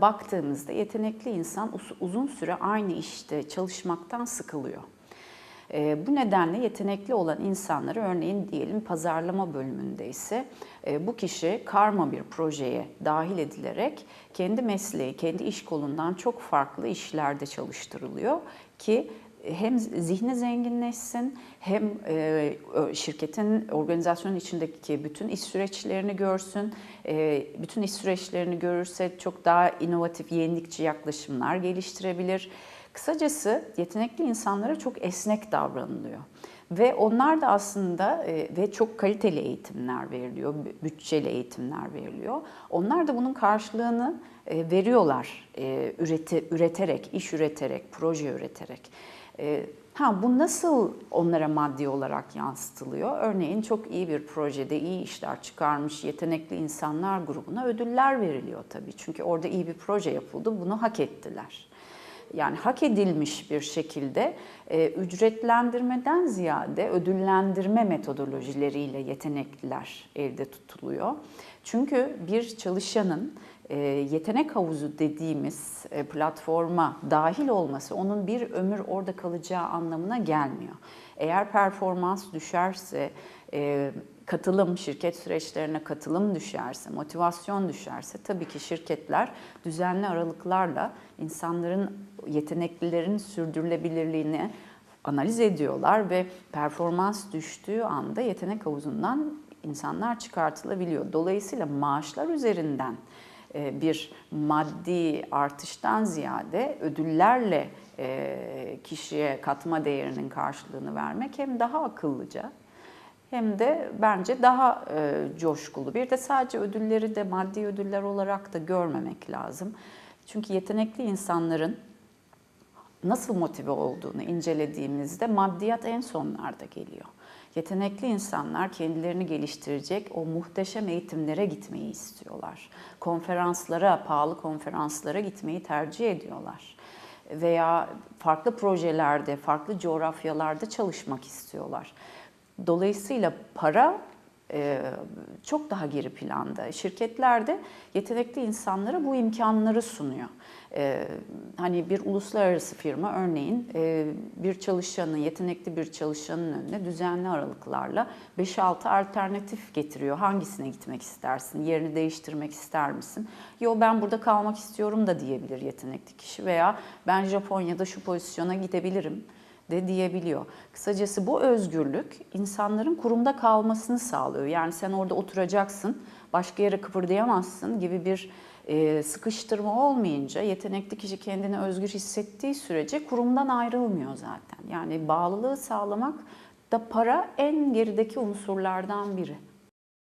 baktığımızda yetenekli insan uzun süre aynı işte çalışmaktan sıkılıyor. E, bu nedenle yetenekli olan insanları örneğin diyelim pazarlama bölümünde ise e, bu kişi karma bir projeye dahil edilerek kendi mesleği, kendi iş kolundan çok farklı işlerde çalıştırılıyor ki hem zihni zenginleşsin hem e, şirketin organizasyonun içindeki bütün iş süreçlerini görsün. E, bütün iş süreçlerini görürse çok daha inovatif, yenilikçi yaklaşımlar geliştirebilir. Kısacası yetenekli insanlara çok esnek davranılıyor. Ve onlar da aslında e, ve çok kaliteli eğitimler veriliyor, bü- bütçeli eğitimler veriliyor. Onlar da bunun karşılığını e, veriyorlar e, üreti, üreterek, iş üreterek, proje üreterek. Ha bu nasıl onlara maddi olarak yansıtılıyor? Örneğin çok iyi bir projede iyi işler çıkarmış yetenekli insanlar grubuna ödüller veriliyor tabii. Çünkü orada iyi bir proje yapıldı, bunu hak ettiler. Yani hak edilmiş bir şekilde e, ücretlendirmeden ziyade ödüllendirme metodolojileriyle yetenekliler elde tutuluyor. Çünkü bir çalışanın e, yetenek havuzu dediğimiz e, platforma dahil olması onun bir ömür orada kalacağı anlamına gelmiyor. Eğer performans düşerse, e, katılım, şirket süreçlerine katılım düşerse, motivasyon düşerse tabii ki şirketler düzenli aralıklarla insanların yeteneklilerin sürdürülebilirliğini analiz ediyorlar ve performans düştüğü anda yetenek havuzundan insanlar çıkartılabiliyor. Dolayısıyla maaşlar üzerinden e, bir maddi artıştan ziyade ödüllerle e, kişiye katma değerinin karşılığını vermek hem daha akıllıca hem de bence daha e, coşkulu. Bir de sadece ödülleri de maddi ödüller olarak da görmemek lazım. Çünkü yetenekli insanların nasıl motive olduğunu incelediğimizde maddiyat en sonlarda geliyor. Yetenekli insanlar kendilerini geliştirecek o muhteşem eğitimlere gitmeyi istiyorlar. Konferanslara, pahalı konferanslara gitmeyi tercih ediyorlar. Veya farklı projelerde, farklı coğrafyalarda çalışmak istiyorlar. Dolayısıyla para e, çok daha geri planda. Şirketler de yetenekli insanlara bu imkanları sunuyor. E, hani bir uluslararası firma örneğin e, bir çalışanın, yetenekli bir çalışanın önüne düzenli aralıklarla 5-6 alternatif getiriyor. Hangisine gitmek istersin? Yerini değiştirmek ister misin? Yo ben burada kalmak istiyorum da diyebilir yetenekli kişi veya ben Japonya'da şu pozisyona gidebilirim de diyebiliyor. Kısacası bu özgürlük insanların kurumda kalmasını sağlıyor. Yani sen orada oturacaksın, başka yere kıpırdayamazsın gibi bir e, sıkıştırma olmayınca yetenekli kişi kendini özgür hissettiği sürece kurumdan ayrılmıyor zaten. Yani bağlılığı sağlamak da para en gerideki unsurlardan biri.